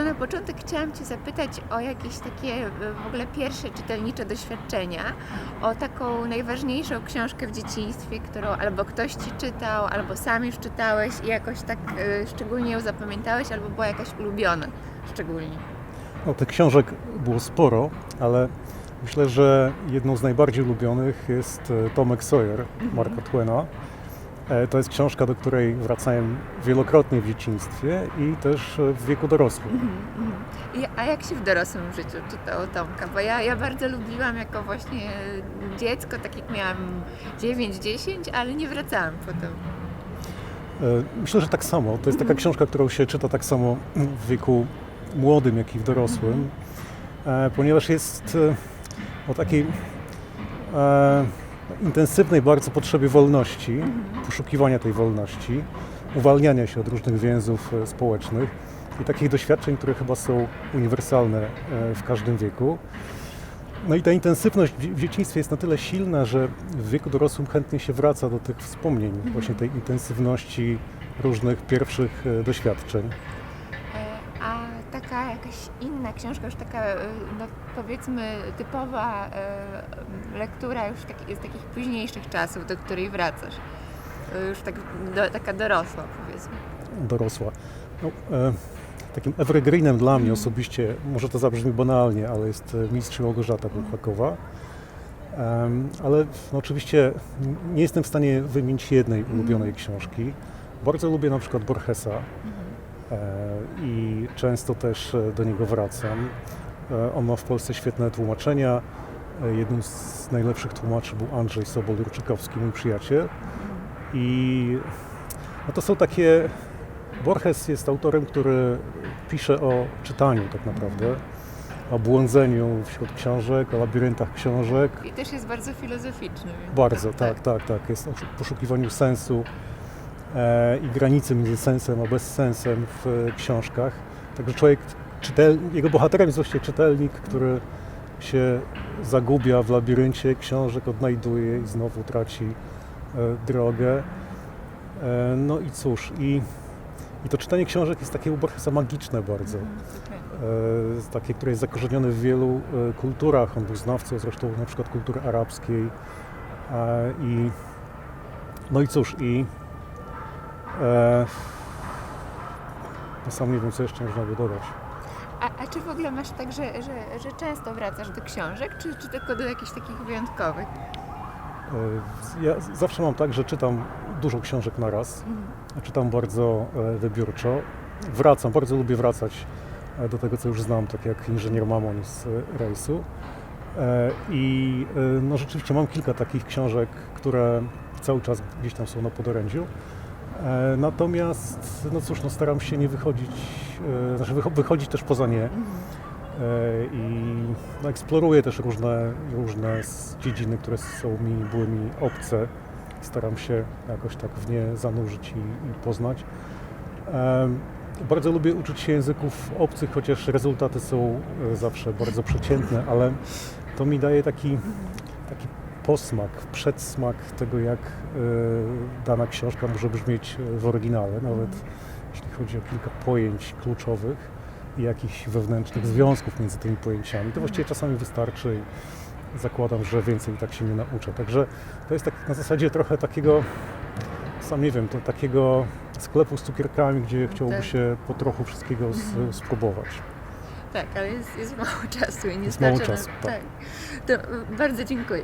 to na początek chciałam Cię zapytać o jakieś takie e, w ogóle pierwsze czytelnicze doświadczenia, o taką najważniejszą książkę w dzieciństwie, którą albo ktoś Ci czytał, albo sam już czytałeś i jakoś tak e, szczególnie ją zapamiętałeś, albo była jakaś ulubiona szczególnie. No, tych książek było sporo, ale myślę, że jedną z najbardziej ulubionych jest e, Tomek Sawyer Marka Twena. E, To jest książka, do której wracałem wielokrotnie w dzieciństwie i też w wieku dorosłym. I, a jak się w dorosłym życiu czytało Tomka? Bo ja, ja bardzo lubiłam jako właśnie dziecko, tak jak miałam 9-10, ale nie wracałam potem. E, Myślę, że tak samo. To jest taka książka, którą się czyta tak samo w wieku młodym, jak i w dorosłym, e, ponieważ jest o takiej intensywnej bardzo potrzebie wolności, poszukiwania tej wolności, uwalniania się od różnych więzów e, społecznych i takich doświadczeń, które chyba są uniwersalne e, w każdym wieku. No i ta intensywność w dzieciństwie jest na tyle silna, że w wieku dorosłym chętnie się wraca do tych wspomnień, właśnie tej intensywności różnych pierwszych e, doświadczeń. Taka jakaś inna książka, już taka e, no, powiedzmy typowa e, lektura już taki, z takich późniejszych czasów, do której wracasz. E, Już tak do, taka dorosła powiedzmy. dorosła. No, e, takim evergreenem dla mnie osobiście, może to zabrzmi banalnie, ale jest Mistrz Małgorzata Buchakowa. Em, ale no, oczywiście nie jestem w stanie wymienić jednej ulubionej książki. Bardzo lubię na przykład Borgesa e, i często też e, do niego wracam. E, on ma w Polsce świetne tłumaczenia. E, jednym z najlepszych tłumaczy był Andrzej Sobol-Jurczykowski, mój przyjaciel. I no to są takie Borges jest autorem, który pisze o czytaniu tak naprawdę, o błądzeniu wśród książek, o labiryntach książek. I też jest bardzo filozoficzny. Bardzo, tak, tak, tak. Jest o poszukiwaniu sensu e, i granicy między sensem a bezsensem w e, książkach. Także człowiek, czytel, jego bohaterem jest właściwie czytelnik, który się zagubia w labiryncie książek, odnajduje i znowu traci e, drogę. E, no i cóż, i, i to czytanie książek jest takie u Borgesa magiczne bardzo. E, takie, które jest zakorzenione w wielu e, kulturach. On był znawcą zresztą na przykład kultury arabskiej. E, I, no i cóż, i e, no sam nie wiem, co jeszcze można by dodać. A, a czy w ogóle masz tak, że, że, że często wracasz do książek, czy, czy tylko do jakichś takich wyjątkowych? E, Ja zawsze mam tak, że czytam dużo książek na raz. Czytam bardzo e, wybiórczo. Wracam, bardzo lubię wracać e, do tego, co już znam, tak jak inżynier Mamon z e, rejsu. I no, rzeczywiście mam kilka takich książek, które cały czas gdzieś tam są na podorędziu. E, Natomiast, no cóż, no staram się nie wychodzić, e, znaczy wycho- wychodzić też poza nie. E, I no, eksploruję też różne, różne dziedziny, które są mi, były mi obce. Staram się jakoś tak w nie zanurzyć i, i poznać. Bardzo lubię uczyć się języków obcych, chociaż rezultaty są zawsze bardzo przeciętne, ale to mi daje taki posmak, przedsmak tego, jak e, dana książka może brzmieć e, w oryginale, nawet jeśli chodzi o kilka pojęć kluczowych i jakichś wewnętrznych związków między tymi pojęciami. To właściwie czasami wystarczy i zakładam, że więcej tak się nie nauczę. Także to jest tak na zasadzie trochę takiego, sam nie wiem, to takiego sklepu z cukierkami, gdzie chciałoby Tak. się po trochu wszystkiego s- spróbować. Tak, ale jest, jest mało czasu i nie Jest mało starczy na- czasu, tak. To y, bardzo dziękuję.